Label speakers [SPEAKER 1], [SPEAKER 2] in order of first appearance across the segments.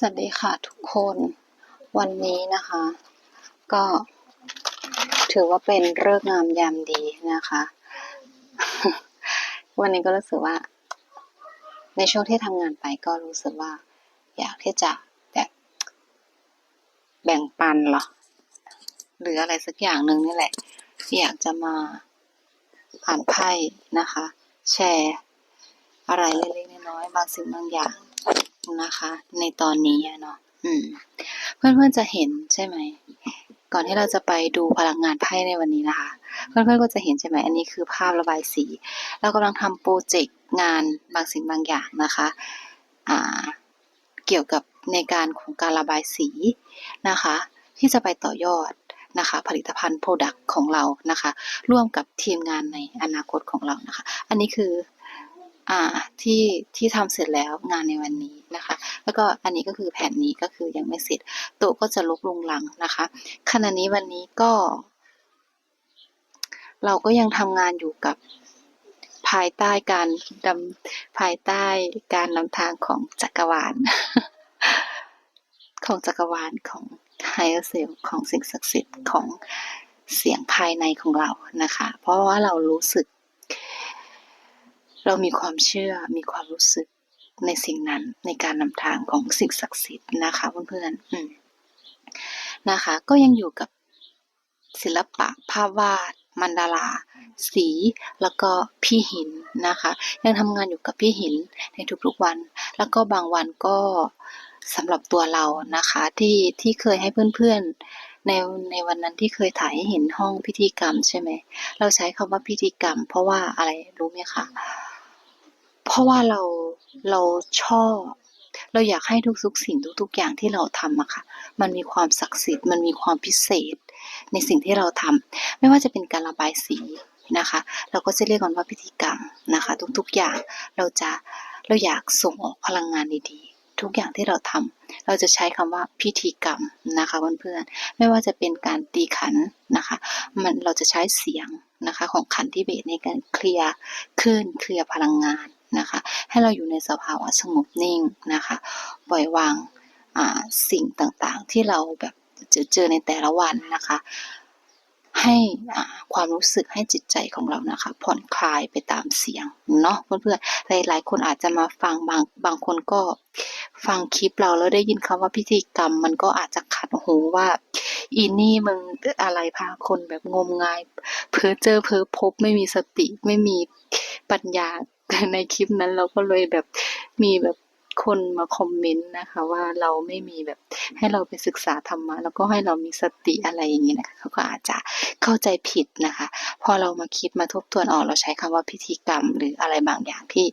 [SPEAKER 1] สวัสดีค่ะทุกคนวันนี้นะคะ ก็ถือว่าเป็นเลิกษ์งามยามดีนะคะ วันนี้ก็รู้สึกว่า ในช่วงที่ทำงานไปก็รู้สึกว่า อยากที่จะแบบแบ่งปันหรอหรืออะไรสักอย่างหนึ่งนี่แหละ อยากจะมาอ่านไพ่นะคะ แชร์ อะไรเล็กๆน้อยๆบางสิ่งบางอย่าง นะคะ ในตอนนี้เนาะอืมเพื่อนๆจะเห็นใช่ไหม ก่อนที่เราจะไปดูพลังงานไพ่ในวันนี้นะคะ เพื่อนๆก็จะเห็นใช่ไหมอันนี้คือภาพระบายสี เรากำลังทำโปรเจกต์งานบางสิ่งบางอย่างนะคะอ่าเกี่ยวกับในการของการระบายสีนะคะ ที่จะไปต่อยอดนะคะผลิตภัณฑ์โปรดักต์ของเรานะคะ ร่วมกับทีมงานในอนาคตของเรานะคะ อันนี้คือ ที่ที่ทำเสร็จแล้วงานในวันนี้นะคะ แล้วก็อันนี้ก็คือแผ่นนี้ก็คือยังไม่เสร็จโต๊ะก็จะลบลงหลังนะคะขณะนี้วันนี้ก็ เราก็ยังทำงานอยู่กับภายใต้การดำภายใต้การนำทางของจักรวาล ของจักรวาลของไฮเออร์เซลของสิ่งศักดิ์สิทธิ์ของเสียงภายในของเรานะคะ เพราะว่าเรารู้สึก เรามีความเชื่อมีความรู้สึกในสิ่งนั้นในการนำทางของสิ่งศักดิ์สิทธิ์นะคะเพื่อนๆนะคะ ก็ยังอยู่กับศิลปะภาพวาดมันดาราสีแล้วก็พี่หินนะคะ ยังทำงานอยู่กับพี่หินในทุกๆวัน แล้วก็บางวันก็สำหรับตัวเรานะคะที่ที่เคยให้เพื่อนๆในในวันนั้นที่เคยถ่ายให้เห็นห้องพิธีกรรมใช่ไหมเราใช้คำว่าพิธีกรรม เพราะว่าอะไรรู้ไหมคะ เพราะว่าเราเราชอบ เราอยากให้ทุกๆ สิ่งทุกๆ อย่างที่เราทำอะค่ะ มันมีความศักดิ์สิทธิ์มันมีความพิเศษ ในสิ่งที่เราทำไม่ว่าจะเป็นการระบายสีนะคะ เราก็จะเรียกมันว่าพิธีกรรมนะคะ ทุกๆ อย่างเราจะเราอยากส่งออกพลังงานดีๆ ทุกอย่างที่เราทำเราจะใช้คำว่าพิธีกรรมนะคะเพื่อนๆไม่ว่าจะเป็นการตีขันนะคะ มันเราจะใช้เสียงนะคะของขันที่เบสในการเคลียร์คลื่นเคลียร์พลังงาน นะคะ ให้เราอยู่ในสภาวะสงบนิ่งนะคะ ปล่อยวางสิ่งต่างๆ ที่เราแบบเจอเจอในแต่ละวันนะคะ ให้ความรู้สึกให้จิตใจของเรานะคะ ผ่อนคลายไปตามเสียงเนาะเพื่อนๆหลายๆ คนอาจจะมาฟังบางบางคนก็ฟังคลิปเราแล้วได้ยินคำว่าพิธีกรรม มันก็อาจจะขัดหูว่าอีนี่มึงอะไรพาคนแบบงมงาย เพ้อเจอเพ้อพบไม่มีสติไม่มีปัญญา ในคลิปนั้นเราก็เลยแบบมีแบบคนมาคอมเมนต์นะคะ ว่าเราไม่มีแบบให้เราไปศึกษาธรรมะแล้วก็ให้เรามีสติอะไรอย่างนี้นะคะเขาก็อาจจะเข้าใจผิดนะคะ พอเรามาคิดมาทบทวนออกเราใช้คำว่าพิธีกรรม หรืออะไรบางอย่างที่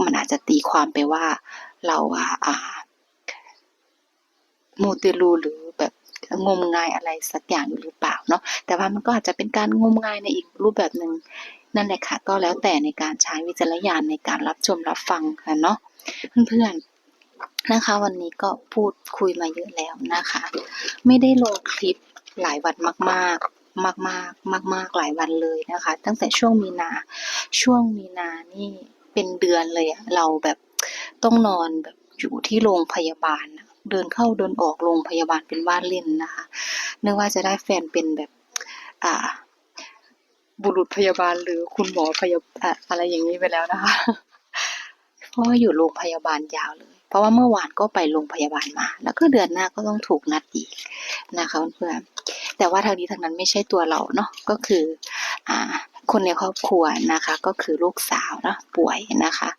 [SPEAKER 1] มันอาจจะตีความไปว่าเราอะอ่ามูเตลูหรือแบบงมงายอะไรสักอย่างอยู่หรือเปล่าเนาะแต่ว่ามันก็อาจจะเป็นการงมงายในอีกรูปแบบหนึ่ง นั่นแหละค่ะ ก็แล้วแต่ในการใช้วิจารณญาณในการรับชมรับฟังกันเนาะเพื่อนๆนะคะ วันนี้ก็พูดคุยมาเยอะแล้วนะคะ ไม่ได้ลงคลิปหลายวันมากๆมากๆมากๆหลายวันเลยนะคะ ตั้งแต่ช่วงมีนาช่วงมีนานี่เป็นเดือนเลยอะเราแบบต้องนอนแบบอยู่ที่โรงพยาบาลเดินเข้าเดินออกโรงพยาบาลเป็นบ้าเล่นนะคะนึกว่าจะได้แฟนเป็นแบบ อ่า บุรุษพยาบาลหรือคุณหมอพยาอะอะไรอย่างนี้ไปแล้วนะคะ เพราะว่าอยู่โรงพยาบาลยาวเลย เพราะว่าเมื่อวานก็ไปโรงพยาบาลมา แล้วก็เดือนหน้าก็ต้องถูกนัดอีกนะคะเพื่อนๆแต่ว่าทางนี้ทางนั้นไม่ใช่ตัวเราเนาะก็คืออ่าคนในครอบครัวนะคะ ก็คือลูกสาวเนาะป่วยนะคะ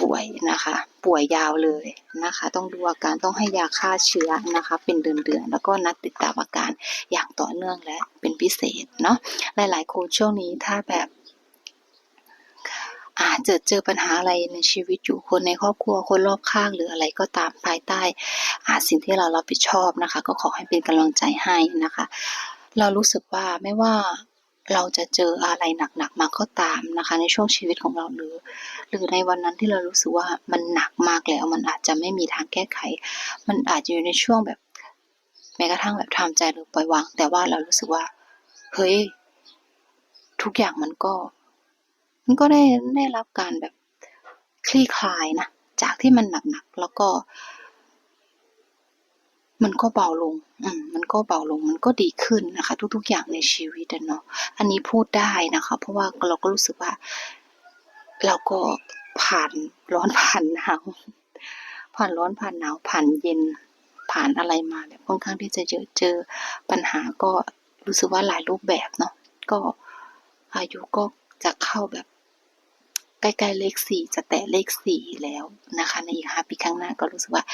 [SPEAKER 1] ป่วยนะคะ ป่วยยาวเลยนะคะ ต้องดูอาการต้องให้ยาฆ่าเชื้อนะคะ เป็นเดือนๆแล้วก็นัดติดตามอาการอย่างต่อเนื่องและเป็นพิเศษเนาะหลายๆคนช่วงนี้ถ้าแบบอาจจะเจอปัญหาอะไรในชีวิตอยู่คนในครอบครัวคนรอบข้างหรืออะไรก็ตามภายใต้อาสิ่งที่เรารับผิดชอบนะคะ ก็ขอให้เป็นกำลังใจให้นะคะ เรารู้สึกว่าไม่ว่า เราจะเจออะไรหนักๆมาก็ตามนะคะ ในช่วงชีวิตของเราหรือ หรือในวันนั้นที่เรารู้สึกว่ามันหนักมากแล้ว มันอาจจะไม่มีทางแก้ไข มันอาจจะอยู่ในช่วงแบบแม้กระทั่งแบบทำใจหรือปล่อยวาง แต่ว่าเรารู้สึกว่าเฮ้ยทุกอย่างมันก็ มันก็ได้ได้รับการแบบคลี่คลายนะจากที่มันหนักๆแล้วก็ มันก็เบาลง อืม มันก็เบาลง มันก็ดีขึ้นนะคะ ทุกๆอย่างในชีวิตเนาะ อันนี้พูดได้นะคะ เพราะว่าเราก็รู้สึกว่า เราก็ผ่านร้อนผ่านหนาว ผ่านร้อนผ่านหนาว ผ่านเย็น ผ่านอะไรมาแบบค่อนข้างที่จะเยอะเจอปัญหาก็รู้สึกว่าหลายรูปแบบเนาะ ก็อายุก็จะเข้าแบบ กล้ๆเลขสี่จะแตะเลขสี่แล้วนะคะในอีกห้าปีข้างหน้าก็รู้สึกว่า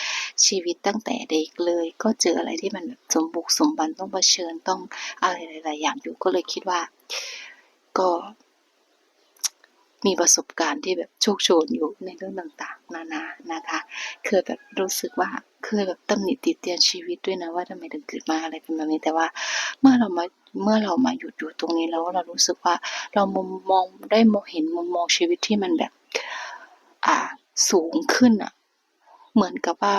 [SPEAKER 1] ชีวิตตั้งแต่เด็กเลย ก็เจออะไรที่มันแบบสมบุกสมบันต้องเผชิญต้องอะไรหลายๆอย่างอยู่ก็เลยคิดว่า ก็ มีประสบการณ์ที่แบบโชคโชนอยู่ในเรื่องต่างๆ นานานะคะ เคยแบบรู้สึกว่าเคยแบบตำหนิติเตียนชีวิตด้วยนะว่าทำไมถึงเกิดมาอะไรเป็นแบบนี้แต่ว่าเมื่อเรามาเมื่อเรามาหยุดอยู่ตรงนี้แล้วเรารู้สึกว่าเรามุมมองได้มองเห็นมุมมองชีวิตที่มันแบบ อ่าสูงขึ้นอะ เหมือนกับว่า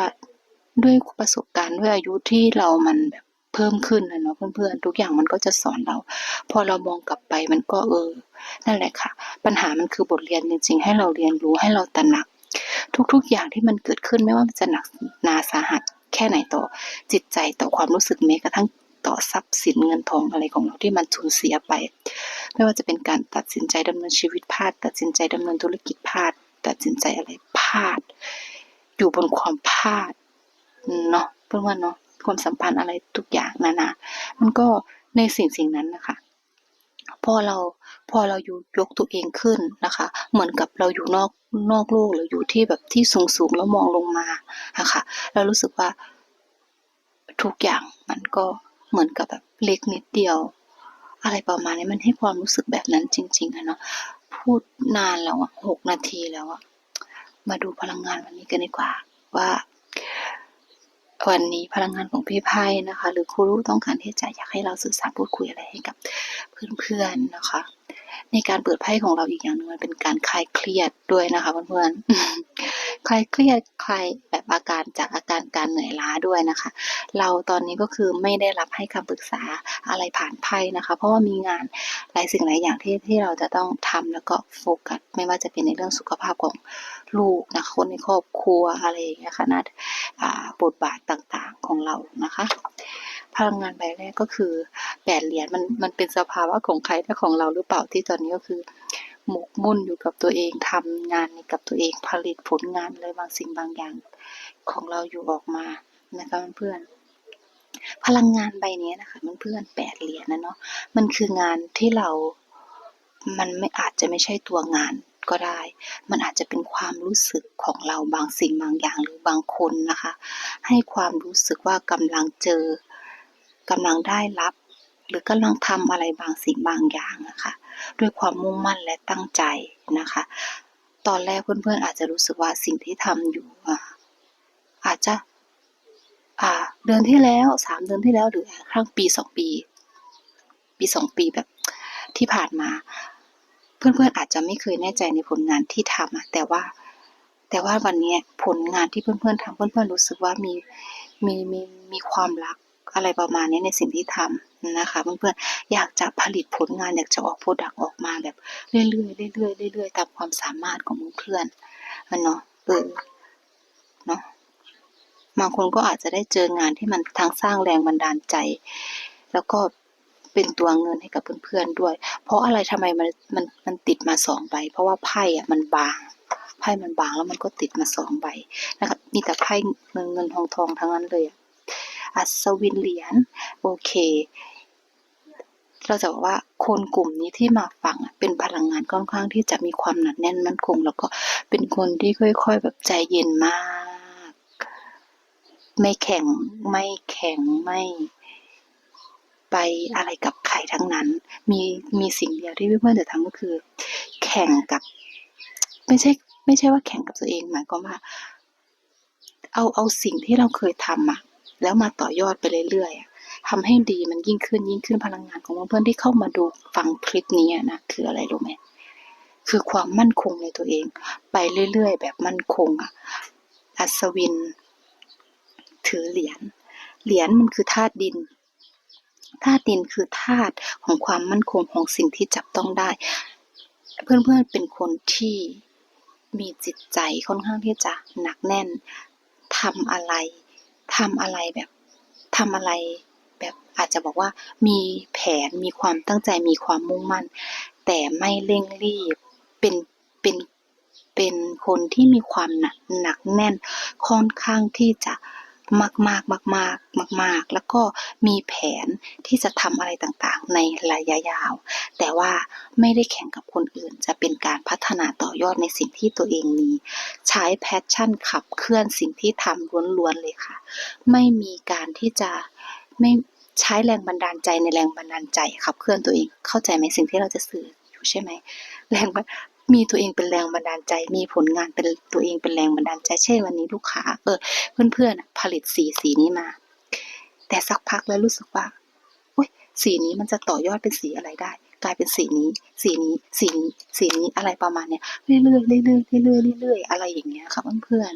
[SPEAKER 1] ด้วยประสบการณ์ด้วยอายุที่เรามันแบบ เพิ่มขึ้นนะเนาะเพื่อนๆ ทุกอย่างมันก็จะสอนเรา พอเรามองกลับไปมันก็เออ นั่นแหละค่ะ ปัญหามันคือบทเรียนจริงๆ ให้เราเรียนรู้ให้เราตระหนัก ทุกๆ อย่างที่มันเกิดขึ้นไม่ว่ามันจะหนักหนาสาหัสแค่ไหนต่อจิตใจต่อความรู้สึกแม้กระทั่งต่อทรัพย์สินเงินทองอะไรของเราที่มันสูญเสียไป ไม่ว่าจะเป็นการตัดสินใจดำเนินชีวิตพลาด ตัดสินใจดำเนินธุรกิจพลาด ตัดสินใจอะไรพลาด อยู่บนความพลาดเนาะเพื่อนว่าเนาะความสัมพันธ์อะไรทุกอย่าง นานามันก็ในสิ่งสิ่งนั้นนะคะพอเราพอเราอยู่ยกตัวเองขึ้นนะคะ เหมือนกับเราอยู่นอกนอกโลกหรืออยู่ที่แบบที่สูงสูงแล้วมองลงมาอะค่ะเรารู้สึกว่าทุกอย่างมันก็เหมือนกับแบบเล็กนิดเดียว อะไรประมาณนี้มันให้ความรู้สึกแบบนั้นจริงๆอะเนาะพูดนานแล้วอะหกนาทีแล้วอะมาดูพลังงานวันนี้กันดีกว่า ว่า วันนี้พลังงานของพี่ไพ่นะคะ หรือครูรู้ต้องการที่จะอยากให้เราสื่อสารพูดคุยอะไรให้กับเพื่อนๆนะคะ ในการเปิดไพ่ของเราอีกอย่างหนึงมันเป็นการคลายเครียดด้วยนะคะเพื่อนๆ คลายเครียดคลายแบบอาการจากอาการการเหนื่อยล้าด้วยนะคะ เราตอนนี้ก็คือไม่ได้รับให้คำปรึกษาอะไรผ่านไพ่นะคะ เพราะว่ามีงานหลายสิ่งหลายอย่างที่ที่เราจะต้องทำแล้วก็โฟกัสไม่ว่าจะเป็นในเรื่องสุขภาพของลูกนะคนในครอบครัวอะไรอย่างเงี้ยค่ะนะอ่าบทบาทต่างๆของเรานะคะ พลังงานใบแรกก็คือแปดเหรียญมันมันเป็นสภาวะของใครถ้าของเราหรือเปล่าที่ตอนนี้ก็คือ หมกมุ่นอยู่กับตัวเองทำงานกับตัวเองผลิตผลงานอะไรบางสิ่งบางอย่างของเราอยู่ออกมานะคะเพื่อนพลังงานใบนี้นะคะเพื่อนๆแปดเหรียญนะเนาะมันคืองานที่เรา มันไม่อาจจะไม่ใช่ตัวงานก็ได้ มันอาจจะเป็นความรู้สึกของเราบางสิ่งบางอย่างหรือบางคนนะคะ ให้ความรู้สึกว่ากำลังเจอกำลังได้รับ หรือกำลังทำอะไรบางสิ่งบางอย่างนะคะ ด้วยความมุ่งมั่นและตั้งใจนะคะ ตอนแรกเพื่อนๆอาจจะรู้สึกว่าสิ่งที่ทำอยู่อาจจะเดือนที่แล้วสามเดือนที่แล้วหรือครั้งปีสองปี ปีสองปีแบบที่ผ่านมา เพื่อนๆอาจจะไม่เคยแน่ใจในผลงานที่ทำอะแต่ว่าแต่ว่าวันนี้ผลงานที่เพื่อนๆทำเพื่อนๆรู้สึกว่ามีมีมีมีความรัก อะไรประมาณนี้ในสิ่งที่ทำนะคะเพื่อนๆอยากจะผลิตผลงานอยากจะออกโปรดักต์ออกมาแบบเรื่อยๆเรื่อยๆเรื่อยๆตามความสามารถของเพื่อนๆมันเนาะเออเนาะบางคนก็อาจจะได้เจองานที่มันทั้งสร้างแรงบันดาลใจ แล้วก็เป็นตัวเงินให้กับเพื่อนๆด้วย เพราะอะไรทำไมมันมันมันติดมาสองใบ เพราะว่าไพ่อะมันบางไพ่มันบางแล้วมันก็ติดมาสองใบนะครับมีแต่ไพ่เงินเงินทองทองทั้งนั้นเลยอะ อัศวินเหรียญโอเค เราจะบอกว่าคนกลุ่มนี้ที่มาฟังเป็นพลังงานค่อนข้างที่จะมีความหนักแน่นมั่นคง แล้วก็เป็นคนที่ค่อยๆแบบใจเย็นมาก ไม่แข็งไม่แข็งไม่ไปอะไรกับใครทั้งนั้น มีมีสิ่งเดียวที่เพื่อนๆจะทำก็คือ แข่งกับ ไม่ใช่ ไม่ใช่ว่าแข่งกับตัวเองหมายความว่าเอาเอาสิ่งที่เราเคยทำอะ แล้วมาต่อยอดไปเรื่อยๆอะทำให้ดีมันยิ่งขึ้นยิ่งขึ้นพลังงานของเพื่อนๆที่เข้ามาดูฟังคลิปนี้นะคืออะไรรู้ไหมคือความมั่นคงในตัวเอง ไปเรื่อยๆ แบบมั่นคงอะอัศวิน ถือเหรียญเหรียญมันคือธาตุดินธาตุดินคือธาตุของความมั่นคงของสิ่งที่จับต้องได้ เพื่อนๆเป็นคนที่มีจิตใจค่อนข้างที่จะหนักแน่นทำอะไร ทำอะไรแบบทำอะไรแบบอาจจะบอกว่ามีแผนมีความตั้งใจมีความมุ่งมั่น แต่ไม่เร่งรีบเป็นเป็นเป็นคนที่มีความหนักหนักแน่นค่อนข้างที่จะ มากมากมากมากมากมากแล้วก็มีแผนที่จะทำอะไรต่างๆ ในระยะยาว แต่ว่าไม่ได้แข่งกับคนอื่น จะเป็นการพัฒนาต่อยอดในสิ่งที่ตัวเองมี ใช้แพชชั่นขับเคลื่อนสิ่งที่ทำล้วนๆเลยค่ะ ไม่มีการที่จะไม่ใช้แรงบันดาลใจในแรงบันดาลใจขับเคลื่อนตัวเอง เข้าใจไหมสิ่งที่เราจะสื่ออยู่ใช่ไหมแรงมีตัวเองเป็นแรงบันดาลใจ มีผลงานเป็นตัวเองเป็นแรงบันดาลใจ เช่นวันนี้ลูกค้า เออ เพื่อนๆ ลิตสีสีนี้มา แต่สักพักแล้วรู้สึกว่าอ๊ยสีนี้มันจะต่อยอดเป็นสีอะไรได้ กลายเป็นสีนี้ สีนี้ สีนี้ สีนี้อะไรประมาณเนี้ยเรื่อยๆเรื่อยๆเรื่อยๆเรื่อยๆอะไรอย่างเงี้ยค่ะเพื่อน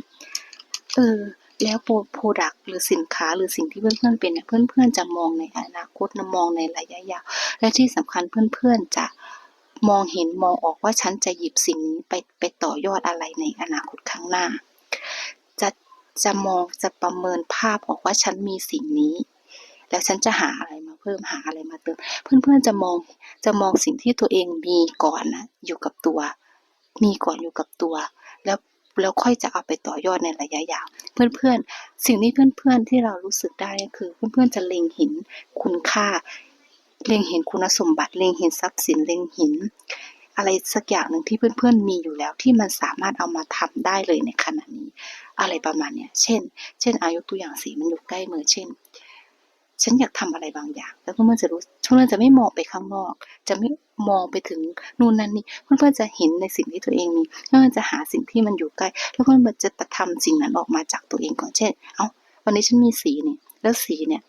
[SPEAKER 1] ๆเออแล้วโปรดักหรือสินค้าหรือสิ่งที่เพื่อนๆเป็นเนี่ยเพื่อนๆจะมองในอนาคตนะมองในระยะยาวและที่สำคัญเพื่อนๆจะมองเห็นมองออกว่าฉันจะหยิบสิ่งนี้ไปไปต่อยอดอะไรในอนาคตข้างหน้า จะมองจะประเมินภาพออกว่าฉันมีสิ่งนี้ แล้วฉันจะหาอะไรมาเพิ่มหาอะไรมาเติม เพื่อนๆจะมองจะมองสิ่งที่ตัวเองมีก่อนนะอยู่กับตัว มีก่อนอยู่กับตัว แล้วแล้วค่อยจะเอาไปต่อยอดในระยะยาว เพื่อนๆ สิ่งที่เพื่อนๆที่เรารู้สึกได้ก็คือ เพื่อนๆจะเล็งเห็นคุณค่า เล็งเห็นคุณสมบัติ เล็งเห็นทรัพย์สิน เล็งเห็นอะไรสักอย่างหนึ่งที่เพื่อนๆมีอยู่แล้วที่มันสามารถเอามาทำได้เลยในขณะนี้ อะไรประมาณเนี้ย เช่น เช่นอายกตัวอย่างสีมันอยู่ใกล้มือ เช่น ฉันอยากทำอะไรบางอย่าง แล้วเพื่อนๆจะรู้เพื่อนๆจะไม่มองไปข้างนอก จะไม่มองไปถึงนู่นนั่นนี่ เพื่อนๆจะเห็นในสิ่งที่ตัวเองมี เพื่อนๆจะหาสิ่งที่มันอยู่ใกล้ แล้วเพื่อนๆจะทำสิ่งนั้นออกมาจากตัวเองก่อน เช่น เอ้า วันนี้ฉันมีสีนี่แล้วสีเนี่ย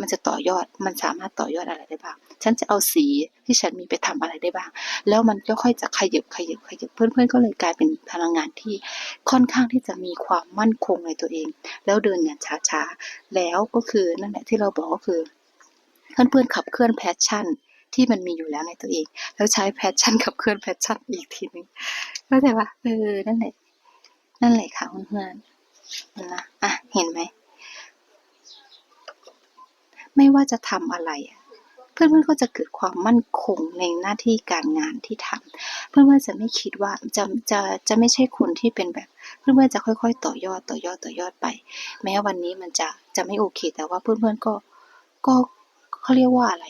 [SPEAKER 1] มันจะต่อยอด มันสามารถต่อยอดอะไรได้บ้าง ฉันจะเอาสีที่ฉันมีไปทำอะไรได้บ้าง แล้วมันก็ค่อยจะขยับขยับขยับเพื่อนๆก็เลยกลายเป็นพลังงานที่ค่อนข้างที่จะมีความมั่นคงในตัวเอง แล้วเดินอย่างช้าๆ แล้วก็คือนั่นแหละที่เราบอกก็คือเพื่อนๆขับเคลื่อนแพชชั่นที่มันมีอยู่แล้วในตัวเอง แล้วใช้แพชชั่นขับเคลื่อนแพชชั่นอีกทีนึงเข้าใจปะเออนั่นแหละนั่นแหละค่ะเพื่อนๆนะอะเห็นไหม ไม่ว่าจะทำอะไรอะเพื่อนๆก็จะเกิดความมั่นคงในหน้าที่การงานที่ทำเพื่อนๆจะไม่คิดว่าจะจะจะไม่ใช่คนที่เป็นแบบ เพื่อนๆจะค่อย ๆ ต่อยอดต่อยอดต่อยอดไป แม้วันนี้มันจะจะไม่โอเค แต่ว่าเพื่อนๆก็ก็เขาเรียกว่าอะไร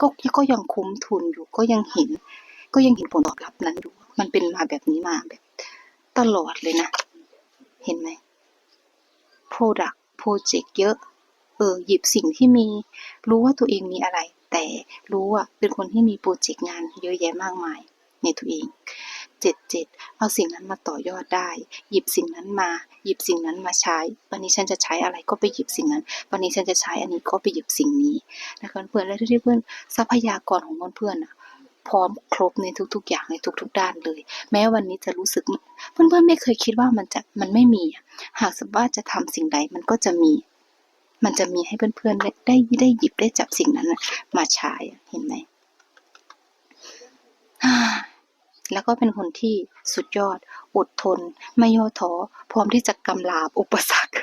[SPEAKER 1] ก็ก็ยังคุ้มทุนอยู่ก็ยังเห็น ก็ยังเห็นผลตอบรับนั้นอยู่ มันเป็นมาแบบนี้มาแบบ ตลอดเลยนะ เห็นไหม Product Project เยอะ เออหยิบสิ่งที่มี รู้ว่าตัวเองมีอะไร แต่รู้ว่าเป็นคนที่มีโปรเจกต์งานเยอะแยะมากมายในตัวเองเจ็ดเจ็ดเอาสิ่งนั้นมาต่อยอดได้ หยิบสิ่งนั้นมา หยิบสิ่งนั้นมาใช้ วันนี้ฉันจะใช้อะไรก็ไปหยิบสิ่งนั้น วันนี้ฉันจะใช้อันนี้ก็ไปหยิบสิ่งนี้นะคะเพื่อนและที่เพื่อนทรัพยากรของเพื่อนๆน่ะพร้อมครบในทุกๆ อย่างในทุก ๆ ด้านเลย แม้วันนี้จะรู้สึกเพื่อนๆไม่เคยคิดว่ามันจะมันไม่มี หากสมมติว่าจะทำสิ่งใดมันก็จะมี มันจะมีให้เพื่อนๆได้ได้ได้หยิบได้จับสิ่งนั้นมาใช้เห็นไหมแล้วก็เป็นคนที่สุดยอด อดทน ไม่ย่อท้อพร้อมที่จะกำลาบอุปสรรค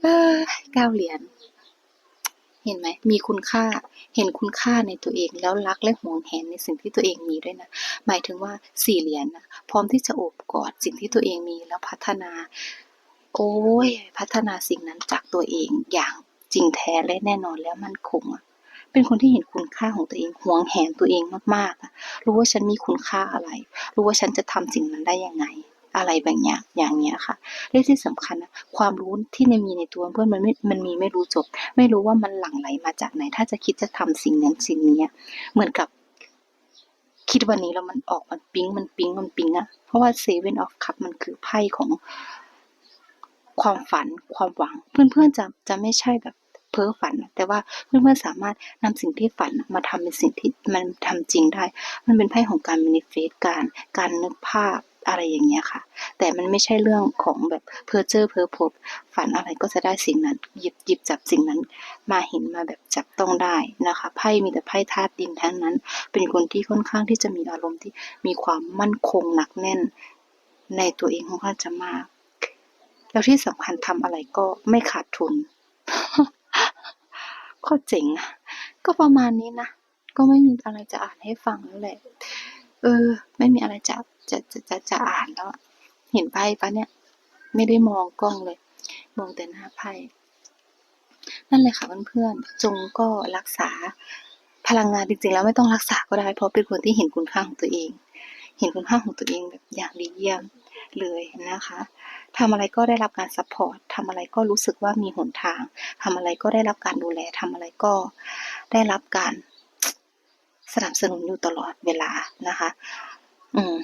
[SPEAKER 1] เออเก้าเหรียญเห็นไหมมีคุณค่า เห็นคุณค่าในตัวเองแล้วรักและหวงแหนในสิ่งที่ตัวเองมีด้วยนะ หมายถึงว่าสี่เหรียญนะพร้อมที่จะโอบกอดสิ่งที่ตัวเองมีแล้วพัฒนา โอ้ยพัฒนาสิ่งนั้นจากตัวเองอย่างจริงแท้และแน่นอนแล้วมั่นคงเป็นคนที่เห็นคุณค่าของตัวเองหวงแหนตัวเองมากๆ รู้ว่าฉันมีคุณค่าอะไร รู้ว่าฉันจะทำสิ่งนั้นได้ยังไง อะไรแบบเนี้ยอย่างเนี้ยค่ะและที่สำคัญนะความรู้ที่ในมีในตัวเพื่อนมันไม่มันมีไม่รู้จบ ไม่รู้ว่ามันหลั่งไหลมาจากไหน ถ้าจะคิดจะทำสิ่งนั้นสิ่งนี้เหมือนกับคิดวันนี้แล้วมันออกมันปิ๊งมันปิ๊งมันปิ๊งอะเพราะว่าเซเว่นออฟคัพมันคือไพ่ของ ความฝันความหวัง เพื่อนๆจะจะไม่ใช่แบบเพ้อฝัน แต่ว่าเพื่อนๆสามารถนำสิ่งที่ฝันมาทำเป็นสิ่งที่มันทำจริงได้ มันเป็นไพ่ของการ manifest การการนึกภาพอะไรอย่างเงี้ยค่ะ แต่มันไม่ใช่เรื่องของแบบเพ้อเจอเพ้อพบฝันอะไรก็จะได้สิ่งนั้น หยิบหยิบจับสิ่งนั้น มาเห็นมาแบบจับต้องได้นะคะ ไพ่มีแต่ไพ่ธาตุดินทั้งนั้น เป็นคนที่ค่อนข้างที่จะมีอารมณ์ที่มีความมั่นคงหนักแน่น ในตัวเองค่อนข้างจะมาก แล้วที่สำคัญทำอะไรก็ไม่ขาดทุนก็เจ๋งอะก็ประมาณนี้นะ ก็ไม่มีอะไรจะอ่านให้ฟังแล้วแหละ เออ ไม่มีอะไรจะจะจะจะจะอ่านแล้วเห็นไพ่ปะเนี่ย ไม่ได้มองกล้องเลย มองแต่หน้าไพ่นั่นเลยค่ะเพื่อนๆ จงก็รักษาพลังงานจริงๆแล้วไม่ต้องรักษาก็ได้ เพราะเป็นคนที่เห็นคุณค่าของตัวเอง เห็นคุณค่าของตัวเองแบบอย่างดีเยี่ยมเลยนะคะ ทำอะไรก็ได้รับการซัพพอร์ตทำอะไรก็รู้สึกว่ามีหนทางทำอะไรก็ได้รับการดูแลทำอะไรก็ได้รับการสนับสนุนอยู่ตลอดเวลานะคะ อืม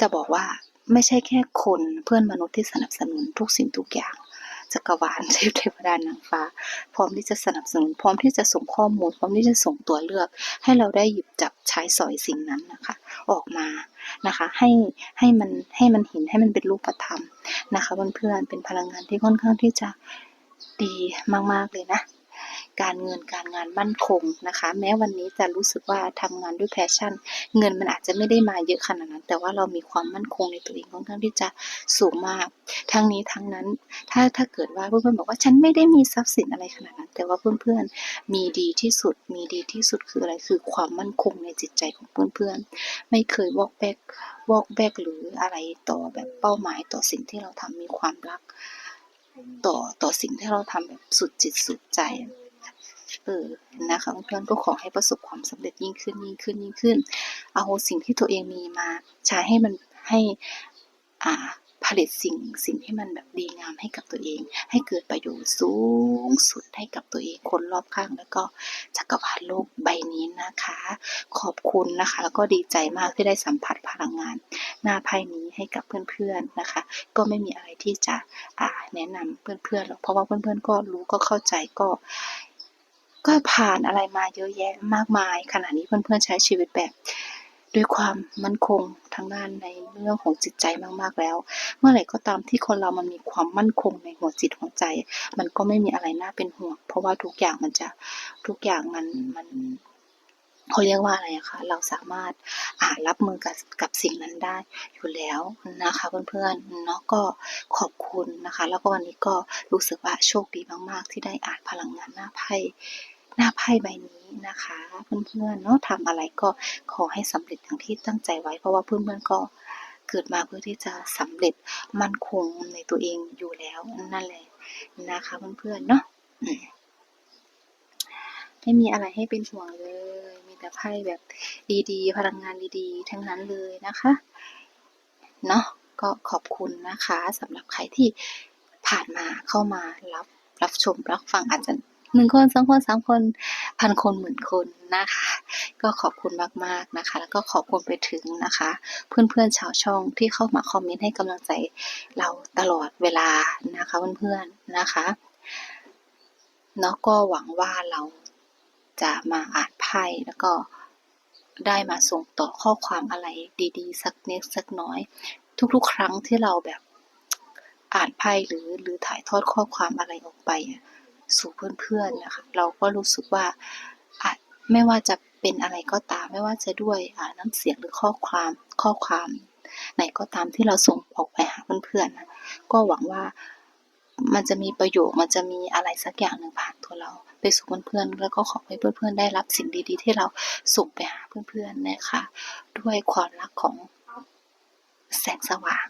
[SPEAKER 1] จะบอกว่าไม่ใช่แค่คนเพื่อนมนุษย์ที่สนับสนุนทุกสิ่งทุกอย่าง จักรวาลเทพเทวดานางฟ้า พร้อมที่จะสนับสนุน พร้อมที่จะส่งข้อมูล พร้อมที่จะส่งตัวเลือก ให้เราได้หยิบจับใช้สอยสิ่งนั้นนะคะ ออกมานะคะ ให้ให้มันให้มันเห็นให้มันเป็นรูปธรรมนะคะเพื่อนๆเป็นพลังงานที่ค่อนข้างที่จะดีมากๆเลยนะ การเงินการงานมั่นคงนะคะ แม้วันนี้จะรู้สึกว่าทำงานด้วยแพชชั่น เงินมันอาจจะไม่ได้มาเยอะขนาดนั้น แต่ว่าเรามีความมั่นคงในตัวเองค่อนข้างที่จะสูงมาก ทั้งนี้ทั้งนั้นถ้าถ้าเกิดว่าเพื่อนๆบอกว่าฉันไม่ได้มีทรัพย์สินอะไรขนาดนั้น แต่ว่าเพื่อนๆมีดีที่สุด มีดีที่สุดคืออะไรคือความมั่นคงในจิตใจของเพื่อนๆ ไม่เคยวอกแบกวอกแบกหรืออะไรต่อแบบเป้าหมายต่อสิ่งที่เราทำมีความรัก ต่อต่อสิ่งที่เราทำแบบสุดจิตสุดใจ เออนะคะเพื่อนก็ขอให้ประสบความสำเร็จยิ่งขึ้นยิ่งขึ้นยิ่งขึ้น เอาสิ่งที่ตัวเองมีมาใช้ให้มันให้ อ่า ผลิตสิ่งสิ่งที่มันแบบดีงามให้กับตัวเอง ให้เกิดประโยชน์สูงสุดให้กับตัวเองคนรอบข้างแล้วก็จักรวาลโลกใบนี้นะคะ ขอบคุณนะคะ แล้วก็ดีใจมากที่ได้สัมผัสพลังงาน หน้าไพ่นี้ให้กับเพื่อนๆนะคะ ก็ไม่มีอะไรที่จะอ่าแนะนำเพื่อนๆหรอกเพราะว่าเพื่อนๆก็รู้ก็เข้าใจก็ก็ผ่านอะไรมาเยอะแยะมากมาย ขณะนี้เพื่อนๆใช้ชีวิตแบบ ด้วยความมั่นคงทางด้านในเรื่องของจิตใจมากๆแล้ว เมื่อไหร่ก็ตามที่คนเรามันมีความมั่นคงในหัวจิตหัวใจ มันก็ไม่มีอะไรน่าเป็นห่วง เพราะว่าทุกอย่างมันจะทุกอย่างมันมันเขาเรียกว่าอะไรคะ เราสามารถอ่ารับมือกับกับสิ่งนั้นได้อยู่แล้วนะคะเพื่อนๆเนาะก็ขอบคุณนะคะ แล้วก็วันนี้ก็รู้สึกว่าโชคดีมากๆ ที่ได้อ่านพลังงานหน้าไพ่ น้าไพ่ใบนี้นะคะเพื่อนๆเนาะทำอะไรก็ขอให้สำเร็จอย่างที่ตั้งใจไว้ เพราะว่าเพื่อนๆก็เกิดมาเพื่อที่จะสำเร็จมั่นคงในตัวเองอยู่แล้วนั่นแหละนะคะเพื่อนๆเนาะไม่มีอะไรให้เป็นห่วงเลย มีแต่ไพ่แบบดีๆ พลังงานดีๆ ทั้งนั้นเลยนะคะ เนาะก็ขอบคุณนะคะสำหรับใครที่ผ่านมาเข้ามารับรับชมรับฟังอาจจะ หนึ่งคนสองคนสามคนพันคนหมื่นคนนะคะ ก็ขอบคุณมากๆนะคะ แล้วก็ขอบคุณไปถึงนะคะ เพื่อนๆชาวช่องที่เข้ามาคอมเมนต์ให้กำลังใจเราตลอดเวลานะคะเพื่อนๆนะคะเนาะก็หวังว่าเราจะมาอ่านไพ่แล้วก็ได้มาส่งต่อข้อความอะไรดีๆ สักเนิดสักน้อย ทุกๆ ครั้งที่เราแบบอ่านไพ่หรือหรือถ่ายทอดข้อความอะไรออกไปอะ สู่เพื่อนๆนะคะเราก็รู้สึกว่าไม่ว่าจะเป็นอะไรก็ตามไม่ว่าจะด้วยน้ำเสียงหรือข้อความข้อความไหนก็ตามที่เราส่งออกไปหาเพื่อนๆนะก็หวังว่ามันจะมีประโยชน์มันจะมีอะไรสักอย่างหนึ่งผ่านตัวเรา ไปสู่เพื่อนๆแล้วก็ขอให้เพื่อนๆได้รับสิ่งดีๆ ที่เราส่งไปหาเพื่อนๆนะคะ ด้วยความรักของแสงสว่าง